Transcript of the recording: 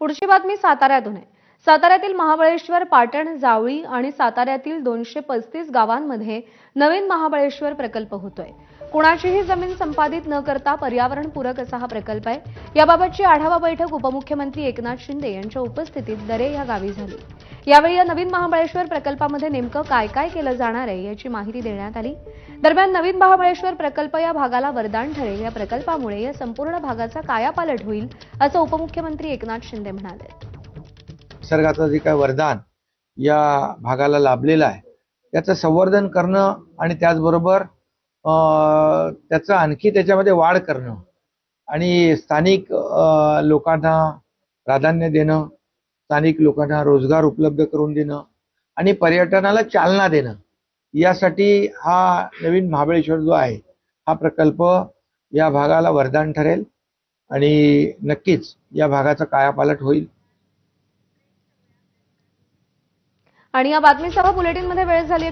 पुढची बातमी साताऱ्यातून आहे. साताऱ्यातील महाबळेश्वर पाटण जावळी आणि साताऱ्यातील दोनशे पस्तीस गावांमध्ये नवीन महाबळेश्वर प्रकल्प होतोय. कुणाचीही जमीन संपादित न करता पर्यावरणपूरक असा हा प्रकल्प आहे. याबाबतची आढावा बैठक उपमुख्यमंत्री एकनाथ शिंदे यांच्या उपस्थितीत दरे या गावी झाली. यावेळी या नवीन महाबळेश्वर प्रकल्पामध्ये नेमकं काय काय केलं जाणार आहे याची माहिती देण्यात आली. दरम्यान नवीन महाबळेश्वर प्रकल्प या भागाला वरदान ठरेल. या प्रकल्पामुळे या संपूर्ण भागाचा कायापालट होईल असं उपमुख्यमंत्री एकनाथ शिंदे म्हणाले. निसर्गाचं जे काय वरदान या भागाला लाभलेलं आहे त्याचं संवर्धन करणं आणि त्याचबरोबर त्याचं आणखी त्याच्यामध्ये वाढ करणं आणि स्थानिक लोकांना प्राधान्य देणं स्थानिक लोकांना रोजगार उपलब्ध करून देणं आणि पर्यटनाला चालना देणं यासाठी हा नवीन महाबळेश्वर जो आहे हा प्रकल्प या भागाला वरदान ठरेल आणि नक्कीच या भागाचा कायापालट होईल. आणि या बातमीसह बुलेटिनमध्ये वेळ झाली